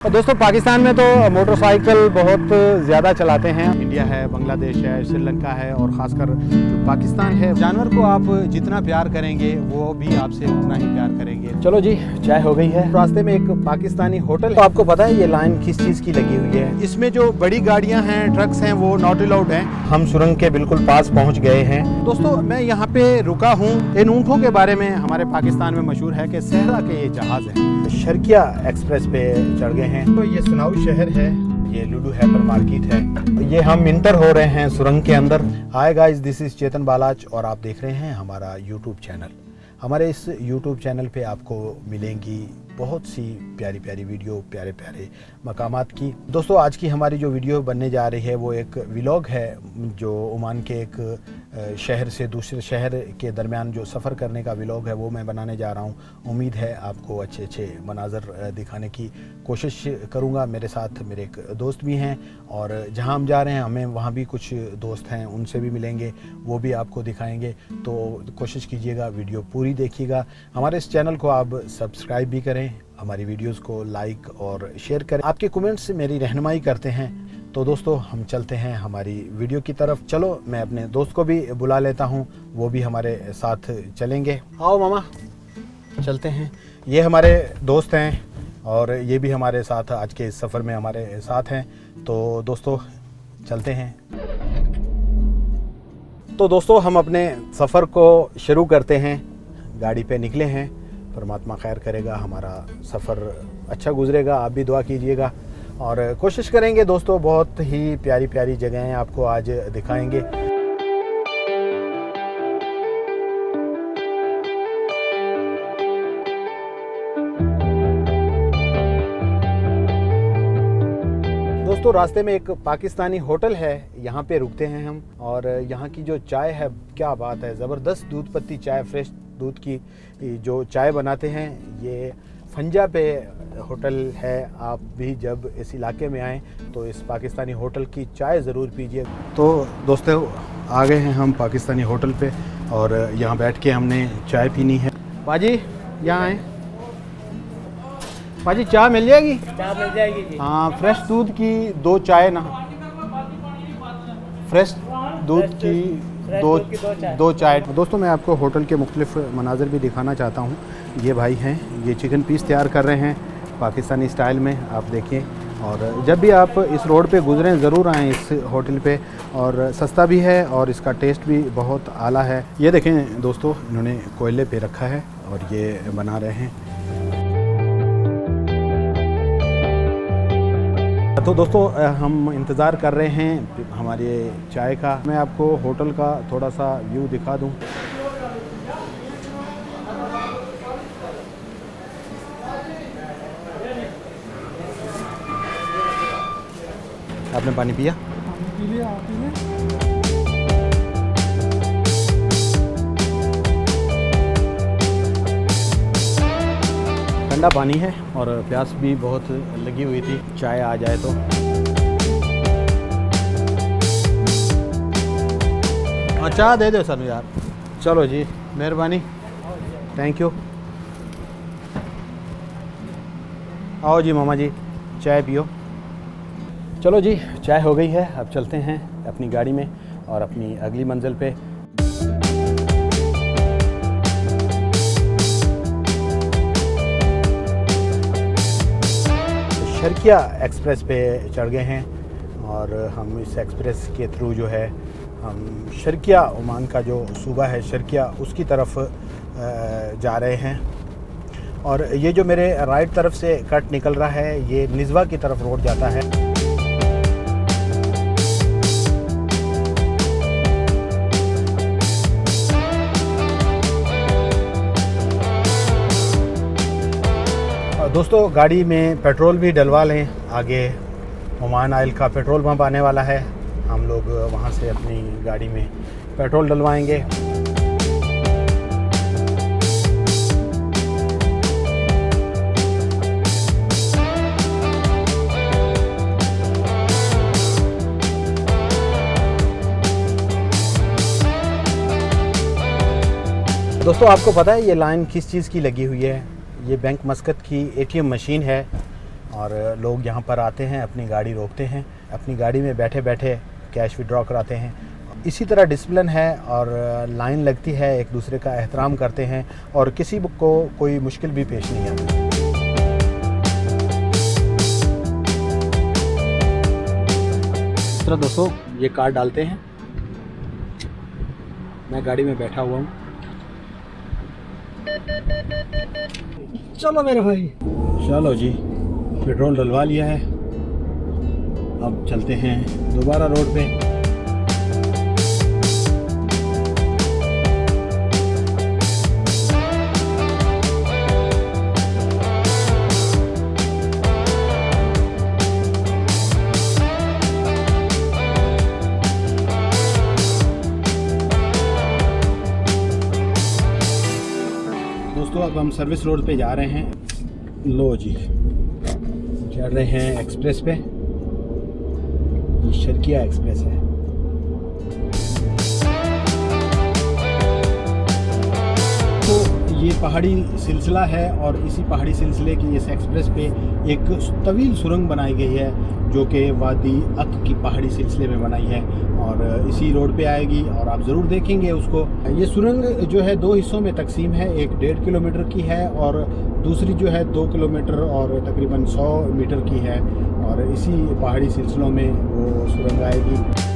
और दोस्तों पाकिस्तान में तो मोटरसाइकिल बहुत ज़्यादा चलाते हैं। इंडिया है बांग्लादेश है श्रीलंका है और ख़ासकर जो पाकिस्तान है जानवर को आप जितना प्यार करेंगे वो भी आपसे उतना ही प्यार करेंगे। चलो जी चाय हो गई है। रास्ते में एक पाकिस्तानी होटल तो आपको पता है ये लाइन किस चीज़ की लगी हुई है? इसमें जो बड़ी गाड़ियाँ हैं ट्रक्स हैं वो नॉट अलाउड हैं। हम सुरंग के बिल्कुल पास पहुँच गए हैं। दोस्तों मैं यहाँ पे रुका हूँ। इन ऊँटों के बारे में हमारे पाकिस्तान में मशहूर है कि सहरा के ये जहाज़ हैं। शर्किया एक्सप्रेस पे चढ़ गए हैं। तो ये सुनाऊ शहर है, ये लुडू हैपर मार्केट है। ये हम इंटर हो रहे हैं सुरंग के अंदर। Hi guys this is Chetan Balaj और आप देख रहे हैं हमारा यूट्यूब चैनल हमारे इस यूट्यूब चैनल पे आपको मिलेंगी बहुत सी प्यारी प्यारी वीडियो प्यारे प्यारे मकाम की। दोस्तों, आज की हमारी जो वीडियो बनने जा रही है, वो एक व्लॉग है, जो ओमान के एक शहर से दूसरे शहर के दरमियान जो सफ़र करने का व्लॉग है, वो मैं बनाने जा रहा हूँ। उम्मीद है आपको अच्छे अच्छे मनाजर दिखाने की कोशिश करूँगा। मेरे साथ मेरे एक दोस्त भी हैं और जहाँ हम जा रहे हैं, हमें वहाँ भी कुछ दोस्त हैं, उनसे भी मिलेंगे, वो भी आपको दिखाएँगे। तो कोशिश कीजिएगा, वीडियो पूरी देखिएगा। हमारे इस चैनल को आप सब्सक्राइब भी करें, हमारी वीडियोस को लाइक और शेयर करें। आपके कमेंट्स मेरी रहनुमाई करते हैं। तो दोस्तों, हम चलते हैं हमारी वीडियो की तरफ़। चलो, मैं अपने दोस्त को भी बुला लेता हूँ। वो भी हमारे साथ चलेंगे। आओ मामा, चलते हैं। ये हमारे दोस्त हैं और ये भी हमारे साथ आज के इस सफ़र में हमारे साथ हैं। तो दोस्तों, चलते हैं। तो दोस्तों, हम अपने सफ़र को शुरू करते हैं। गाड़ी पे निकले हैं। परमात्मा खैर करेगा, हमारा सफ़र अच्छा गुजरेगा। आप भी दुआ कीजिएगा। और कोशिश करेंगे दोस्तों बहुत ही प्यारी प्यारी जगहें आपको आज दिखाएँगे। दोस्तों, रास्ते में एक पाकिस्तानी होटल है, यहाँ पे रुकते हैं हम, और यहाँ की जो चाय है, क्या बात है, ज़बरदस्त दूध पत्ती, चाय, फ्रेश दूध की जो चाय बनाते हैं, ये फंजा पे होटल है आप भी जब इस इलाके में आएँ तो इस पाकिस्तानी होटल की चाय ज़रूर पीजिए। तो दोस्तों आ गए हैं हम पाकिस्तानी होटल पे और यहाँ बैठ के हमने चाय पीनी है। पाजी यहाँ आए। पाजी चाय मिल जाएगी? चाय मिल जाएगी जी। हाँ फ्रेश दूध की दो चाय ना। फ्रेश दूध की दो दो चाय। दो चाय। दोस्तों मैं आपको होटल के मुख्तलिफ़ मनाजर भी दिखाना चाहता हूँ। ये भाई हैं ये चिकन पीस तैयार कर रहे हैं पाकिस्तानी स्टाइल में आप देखिए। और जब भी आप इस रोड पे गुजरें ज़रूर आएँ इस होटल पे। और सस्ता भी है और इसका टेस्ट भी बहुत आला है। ये देखें दोस्तों इन्होंने कोयले पे रखा है और ये बना रहे हैं। तो दोस्तों हम इंतज़ार कर रहे हैं हमारे चाय का। मैं आपको होटल का थोड़ा सा व्यू दिखा दूँ। आपने पानी पिया? ठंडा पानी है और प्यास भी बहुत लगी हुई थी, चाय आ जाए तो। चाय दे दो सर यार। चलो जी, मेहरबानी। थैंक यू आओ जी मामा जी, चाय पियो। चलो जी, चाय हो गई है, अब चलते हैं अपनी गाड़ी में और अपनी अगली मंजिल पे। शर्किया एक्सप्रेस पे चढ़ गए हैं और हम इस एक्सप्रेस के थ्रू जो है, हम शर्किया ओमान का जो सूबा है, शर्किया उसकी तरफ़ जा रहे हैं। और ये जो मेरे राइट तरफ़ से कट निकल रहा है, ये निजवा की तरफ़ रोड जाता है। दोस्तों, गाड़ी में पेट्रोल भी डलवा लें। आगे ओमान आयल का पेट्रोल पंप आने वाला है। हम लोग वहाँ से अपनी गाड़ी में पेट्रोल डलवाएँगे। दोस्तों, आपको पता है ये लाइन किस चीज़ की लगी हुई है? ये बैंक मस्कत की एटीएम मशीन है और लोग यहाँ पर आते हैं, अपनी गाड़ी रोकते हैं, अपनी गाड़ी में बैठे बैठे कैश विड्रॉ कराते हैं। इसी तरह डिसिप्लिन है और लाइन लगती है, एक दूसरे का एहतराम करते हैं और किसी को कोई मुश्किल भी पेश नहीं आती। दोस्तों, ये कार्ड डालते हैं। मैं गाड़ी में बैठा हुआ हूँ। चलो मेरे भाई। चलो जी, पेट्रोल डलवा लिया है। अब चलते हैं दोबारा रोड पे। हम सर्विस रोड पे जा रहे हैं। लो जी। चढ़ रहे हैं एक्सप्रेस पे। शर्किया एक्सप्रेस है। तो ये पहाड़ी सिलसिला है और इसी पहाड़ी सिलसिले की इस एक्सप्रेस पे एक तवील सुरंग बनाई गई है, जो कि वादी अक की पहाड़ी सिलसिले में बनाई है। और इसी रोड पे आएगी और आप ज़रूर देखेंगे उसको। ये सुरंग जो है दो हिस्सों में तकसीम है, एक डेढ़ किलोमीटर की है और दूसरी जो है दो किलोमीटर और तकरीबन सौ मीटर की है और इसी पहाड़ी सिलसिलों में वो सुरंग आएगी।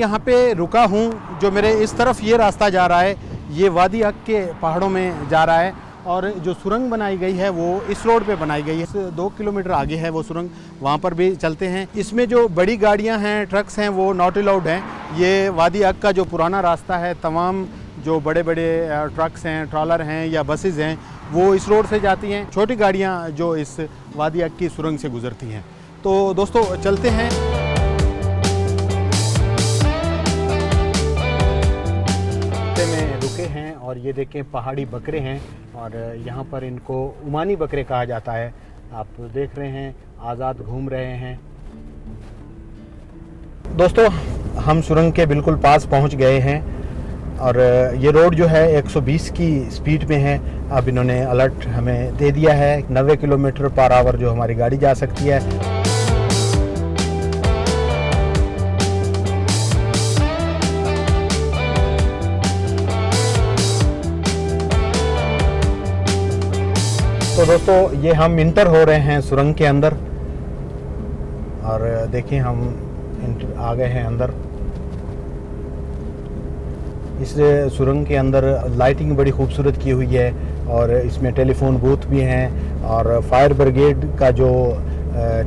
यहाँ पे रुका हूँ, जो मेरे इस तरफ़ ये रास्ता जा रहा है, ये वादी अक के पहाड़ों में जा रहा है और जो सुरंग बनाई गई है, वो इस रोड पे बनाई गई है। दो किलोमीटर आगे है वो सुरंग, वहाँ पर भी चलते हैं। इसमें जो बड़ी गाड़ियाँ हैं, ट्रक्स हैं, वो नॉट अलाउड हैं। ये वादी अक का जो पुराना रास्ता है, तमाम जो बड़े बड़े ट्रक्स हैं, ट्रॉलर हैं या बसेज हैं, वो इस रोड से जाती हैं। छोटी गाड़ियाँ जो इस वादी अक की सुरंग से गुजरती हैं। तो दोस्तों, चलते हैं। रास्ते में रुके हैं और ये देखें पहाड़ी बकरे हैं और यहाँ पर इनको उमानी बकरे कहा जाता है। आप देख रहे हैं, आज़ाद घूम रहे हैं। दोस्तों, हम सुरंग के बिल्कुल पास पहुँच गए हैं और ये रोड जो है 120 की स्पीड में है। अब इन्होंने अलर्ट हमें दे दिया है 90 किलोमीटर पर आवर जो हमारी गाड़ी जा सकती है। तो दोस्तों, ये हम इंटर हो रहे हैं सुरंग के अंदर। और देखिए हम इंटर आ गए हैं अंदर। इस सुरंग के अंदर लाइटिंग बड़ी खूबसूरत की हुई है और इसमें टेलीफोन बूथ भी हैं और फायर ब्रिगेड का जो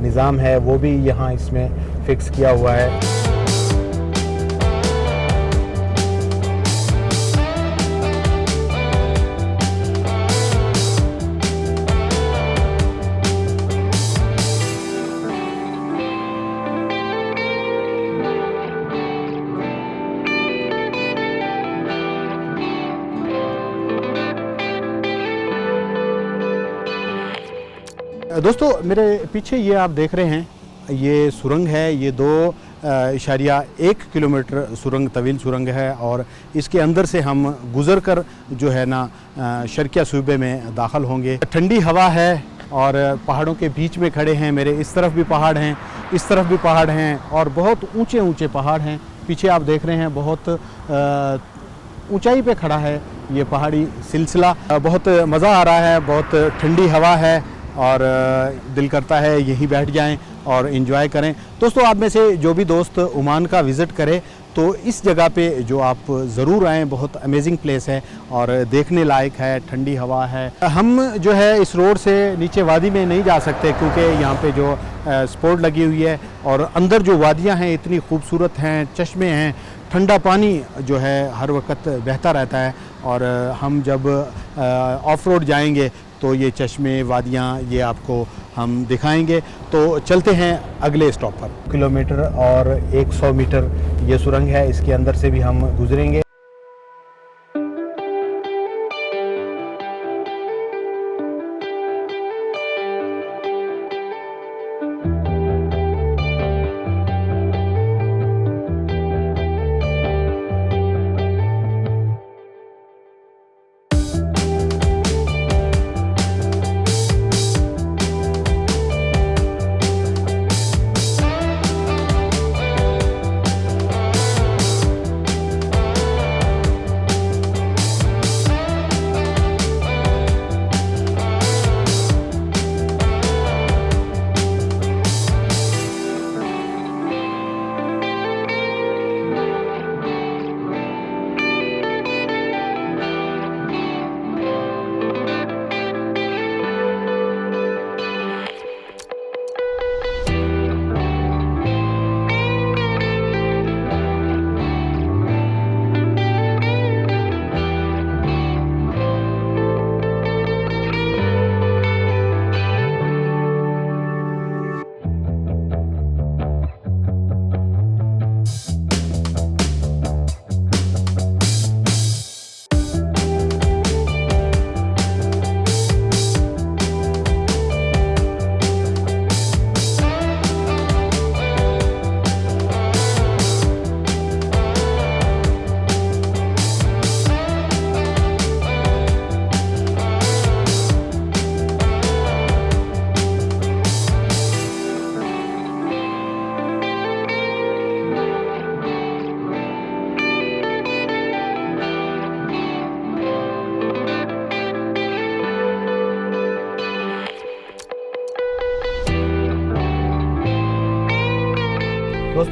निज़ाम है, वो भी यहाँ इसमें फिक्स किया हुआ है। दोस्तों, मेरे पीछे ये आप देख रहे हैं, ये सुरंग है, ये दो इशारिया, एक किलोमीटर सुरंग, तवील सुरंग है और इसके अंदर से हम गुज़र कर जो है ना शर्किया सूबे में दाखिल होंगे। ठंडी हवा है और पहाड़ों के बीच में खड़े हैं, मेरे इस तरफ़ भी पहाड़ हैं, इस तरफ़ भी पहाड़ हैं और बहुत ऊँचे ऊँचे पहाड़ हैं। पीछे आप देख रहे हैं बहुत ऊंचाई पे खड़ा है ये पहाड़ी सिलसिला। बहुत मज़ा आ रहा है, बहुत ठंडी हवा है और दिल करता है यहीं बैठ जाएँ और इन्जॉय करें। दोस्तों, आप में से जो भी दोस्त ओमान का विज़िट करे तो इस जगह पे जो आप ज़रूर आएँ, बहुत अमेजिंग प्लेस है और देखने लायक है, ठंडी हवा है। हम जो है इस रोड से नीचे वादी में नहीं जा सकते क्योंकि यहाँ पे जो स्पोर्ट लगी हुई है और अंदर जो वादियाँ हैं, इतनी खूबसूरत हैं, चश्मे हैं, ठंडा पानी जो है हर वक्त बहता रहता है और हम जब ऑफ़ रोड जाएँगे तो ये चश्मे, वादियाँ, ये आपको हम दिखाएँगे। तो चलते हैं अगले स्टॉप पर। किलोमीटर और 100 मीटर ये सुरंग है, इसके अंदर से भी हम गुजरेंगे।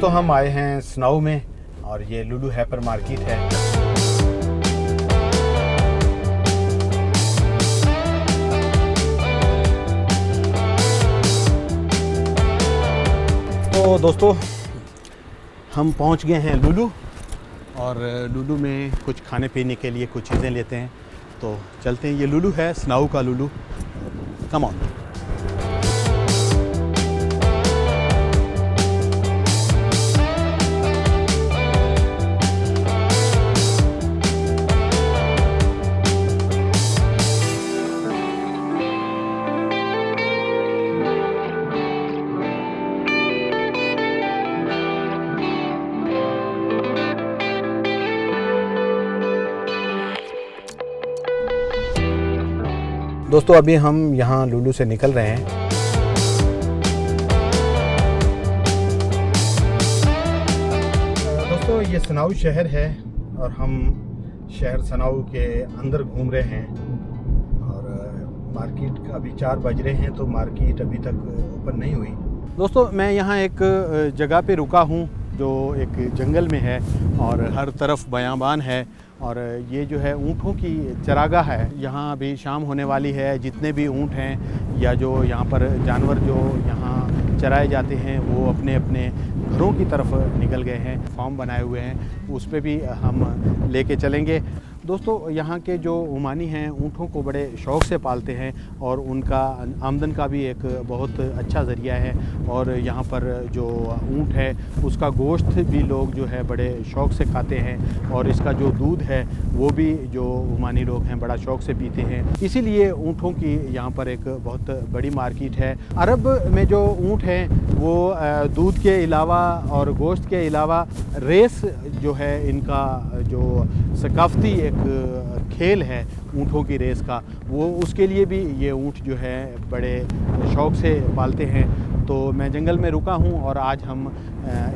दोस्तों, हम आए हैं स्नाऊ में और ये लुलू हैपर मार्केट है। तो दोस्तों, हम पहुँच गए हैं लुलू और लुलू में कुछ खाने पीने के लिए कुछ चीज़ें लेते हैं। तो चलते हैं, ये लुलू है, स्नाऊ का लुलू। कम ऑन दोस्तों, अभी हम यहाँ लुलू से निकल रहे हैं। दोस्तों, ये सनाऊ शहर है और हम शहर सनाऊ के अंदर घूम रहे हैं और मार्केट का अभी चार बज रहे हैं तो मार्केट अभी तक ओपन नहीं हुई। दोस्तों, मैं यहाँ एक जगह पे रुका हूँ जो एक जंगल में है और हर तरफ़ बयाबान है और ये जो है ऊँटों की चरागाह है, यहाँ अभी शाम होने वाली है। जितने भी ऊँट हैं या जो यहाँ पर जानवर जो यहाँ चराए जाते हैं, वो अपने अपने घरों की तरफ़ निकल गए हैं, फॉर्म बनाए हुए हैं, उस पर भी हम लेके चलेंगे। दोस्तों, यहाँ के जो उमानी हैं, ऊँटों को बड़े शौक़ से पालते हैं और उनका आमदन का भी एक बहुत अच्छा ज़रिया है और यहाँ पर जो ऊँट है, उसका गोश्त भी लोग जो है बड़े शौक़ से खाते हैं और इसका जो दूध है, वो भी जो उमानी लोग हैं बड़ा शौक़ से पीते हैं। इसीलिए ऊँटों की यहाँ पर एक बहुत बड़ी मार्केट है। अरब में जो ऊँट हैं, वो दूध के अलावा और गोश्त के अलावा रेस जो है इनका जो सकाफ़ती एक खेल है ऊँटों की रेस का, वो उसके लिए भी ये ऊँट जो है बड़े शौक़ से पालते हैं। तो मैं जंगल में रुका हूँ और आज हम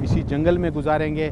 इसी जंगल में गुजारेंगे।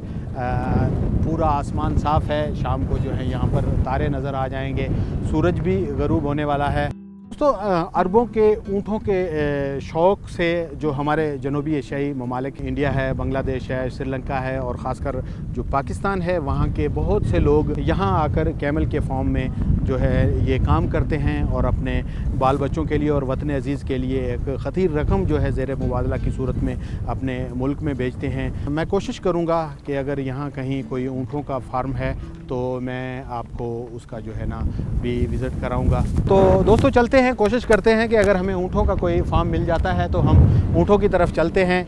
पूरा आसमान साफ़ है, शाम को जो है यहाँ पर तारे नज़र आ जाएँगे। सूरज भी गरूब होने वाला है। दोस्तों अरबों के ऊँटों के शौक़ से जो हमारे जनूबी एशियाई ममालिक इंडिया है, बांग्लादेश है, श्रीलंका है और ख़ासकर जो पाकिस्तान है, वहाँ के बहुत से लोग यहाँ आकर कैमल के फॉर्म में जो है ये काम करते हैं और अपने बाल बच्चों के लिए और वतन अज़ीज़ के लिए एक ख़तीर रकम जो है ज़ेर मुबादला की सूरत में अपने मुल्क में भेजते हैं। मैं कोशिश करूँगा कि अगर यहाँ कहीं कोई ऊँटों का फार्म है तो मैं आपको उसका जो है ना भी विज़िट कराऊँगा। तो दोस्तों, चलते हैं। कोशिश करते हैं कि अगर हमें ऊँटों का कोई फार्म मिल जाता है तो हम ऊँटों की तरफ़ चलते हैं।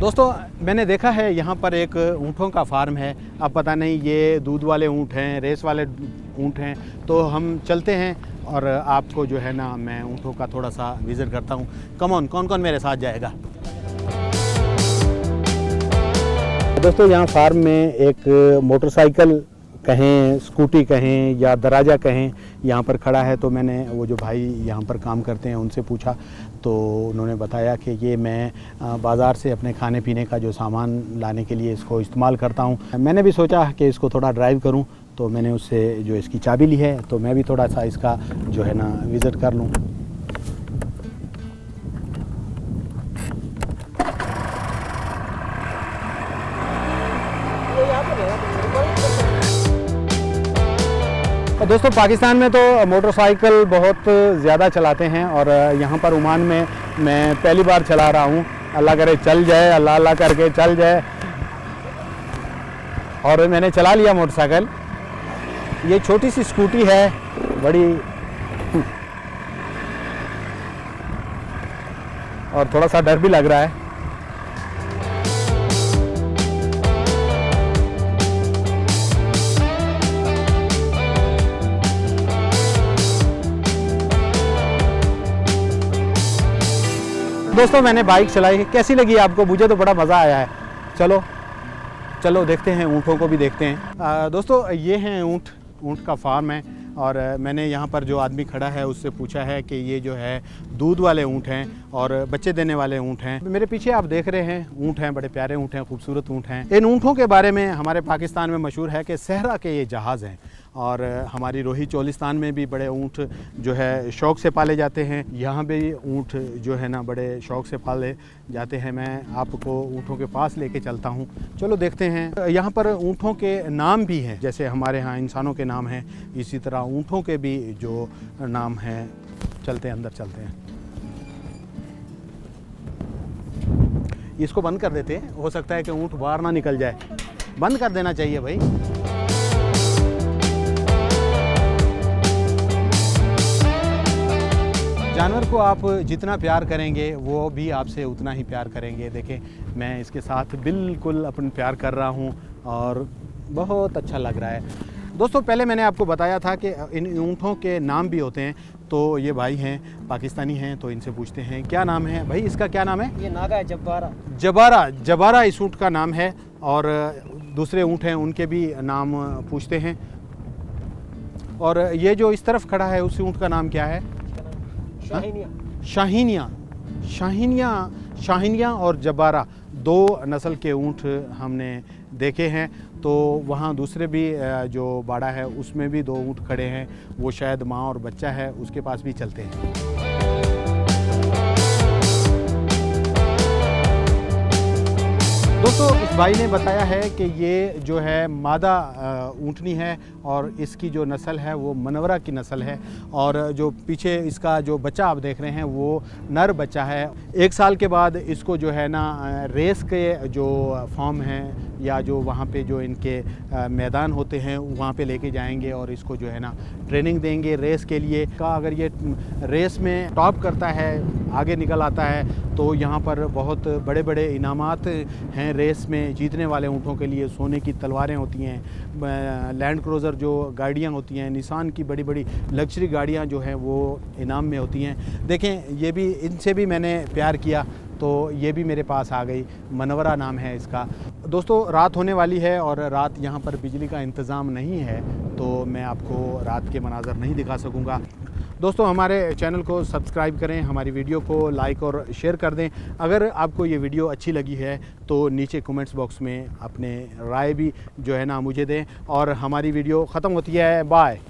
दोस्तों, मैंने देखा है यहाँ पर एक ऊँटों का फार्म है। अब पता नहीं ये दूध वाले ऊँट हैं, रेस वाले ऊँट हैं तो हम चलते हैं और आपको जो है ना मैं ऊँटों का थोड़ा सा विज़िट करता हूँ। कमौन कौन कौन मेरे साथ जाएगा? दोस्तों, यहाँ फार्म में एक मोटरसाइकिल कहें, स्कूटी कहें या दराजा कहें, यहाँ पर खड़ा है तो मैंने वो जो भाई यहाँ पर काम करते हैं उनसे पूछा। तो उन्होंने बताया कि ये मैं बाज़ार से अपने खाने पीने का जो सामान लाने के लिए इसको इस्तेमाल करता हूँ। मैंने भी सोचा कि इसको थोड़ा ड्राइव करूँ तो मैंने उससे जो इसकी चाबी ली है तो मैं भी थोड़ा सा इसका जो है ना विज़िट कर लूँ। और दोस्तों, पाकिस्तान में तो मोटरसाइकिल बहुत ज़्यादा चलाते हैं और यहाँ पर ओमान में मैं पहली बार चला रहा हूँ। अल्लाह करे चल जाए, अल्लाह अल्लाह करके चल जाए। और मैंने चला लिया मोटरसाइकिल। ये छोटी सी स्कूटी है, बड़ी। और थोड़ा सा डर भी लग रहा है। दोस्तों मैंने बाइक चलाई है। कैसी लगी आपको? मुझे तो बड़ा मज़ा आया है। चलो चलो देखते हैं ऊँटों को भी देखते हैं। आ, दोस्तों ये हैं ऊँट। ऊँट का फार्म है और मैंने यहाँ पर जो आदमी खड़ा है उससे पूछा है कि ये जो है दूध वाले ऊँट हैं और बच्चे देने वाले ऊँट हैं। मेरे पीछे आप देख रहे हैं ऊँट हैं बड़े प्यारे ऊँट हैं खूबसूरत ऊँट हैं। इन ऊँटों के बारे में हमारे पाकिस्तान में मशहूर है कि सहरा के ये जहाज़ हैं। और हमारी रोही चोलिस्तान में भी बड़े ऊँट जो है शौक़ से पाले जाते हैं। यहाँ भी ऊँट जो है ना बड़े शौक़ से पाले जाते हैं। मैं आपको ऊँटों के पास लेके चलता हूँ। चलो देखते हैं। यहाँ पर ऊँटों के नाम भी हैं, जैसे हमारे यहाँ इंसानों के नाम हैं। इसी तरह ऊँटों के भी जो नाम हैं। चलते हैं, अंदर चलते हैं। इसको बंद कर देते हैं। हो सकता है कि ऊँट बाहर ना निकल जाए। बंद कर देना चाहिए भाई। जानवर को आप जितना प्यार करेंगे वो भी आपसे उतना ही प्यार करेंगे। देखें मैं इसके साथ बिल्कुल अपन प्यार कर रहा हूँ और बहुत अच्छा लग रहा है। दोस्तों पहले मैंने आपको बताया था कि इन ऊँटों के नाम भी होते हैं तो ये भाई हैं पाकिस्तानी हैं तो इनसे पूछते हैं क्या नाम है? भाई इसका क्या नाम है? ये नागा है जब्बारा। जबारा जबारा इस ऊँट का नाम है और दूसरे ऊँट हैं उनके भी नाम पूछते हैं। और ये जो इस तरफ़ खड़ा है उस ऊँट का नाम क्या है? शाहीनिया। शाहीनिया। शाहीनिया शाहीनिया और जबारा दो नस्ल के ऊँट हमने देखे हैं। तो वहाँ दूसरे भी जो बाड़ा है उसमें भी दो ऊँट खड़े हैं। वो शायद माँ और बच्चा है उसके पास भी चलते हैं। दोस्तों, इस भाई ने बताया है कि ये जो है मादा ऊँटनी है और इसकी जो नस्ल है, वो मनवरा की नस्ल है और जो पीछे इसका जो बच्चा आप देख रहे हैं, वो नर बच्चा है। एक साल के बाद इसको जो है ना रेस के जो फॉर्म हैं या जो वहाँ पे जो इनके मैदान होते हैं, वहाँ पे लेके जाएँगे और इसको जो है ना ट्रेनिंग देंगे रेस के लिए। का अगर ये रेस में टॉप करता है, आगे निकल आता है तो यहाँ पर बहुत बड़े बड़े इनामात हैं रेस में जीतने वाले ऊँटों के लिए। सोने की तलवारें होती हैं लैंड क्रोज़र जो गाड़ियाँ होती हैं निशान की बड़ी बड़ी लग्जरी गाड़ियाँ जो हैं, वो इनाम में होती हैं। देखें, ये भी, इनसे भी मैंने प्यार किया। तो ये भी मेरे पास आ गई। मनवरा नाम है इसका। दोस्तों, रात होने वाली है और रात यहाँ पर बिजली का इंतज़ाम नहीं है तो मैं आपको रात के मनाजर नहीं दिखा सकूँगा। दोस्तों, हमारे चैनल को सब्सक्राइब करें, हमारी वीडियो को लाइक और शेयर कर दें। अगर आपको ये वीडियो अच्छी लगी है तो नीचे कमेंट्स बॉक्स में अपने राय भी जो है ना मुझे दें और हमारी वीडियो ख़त्म होती है। बाय।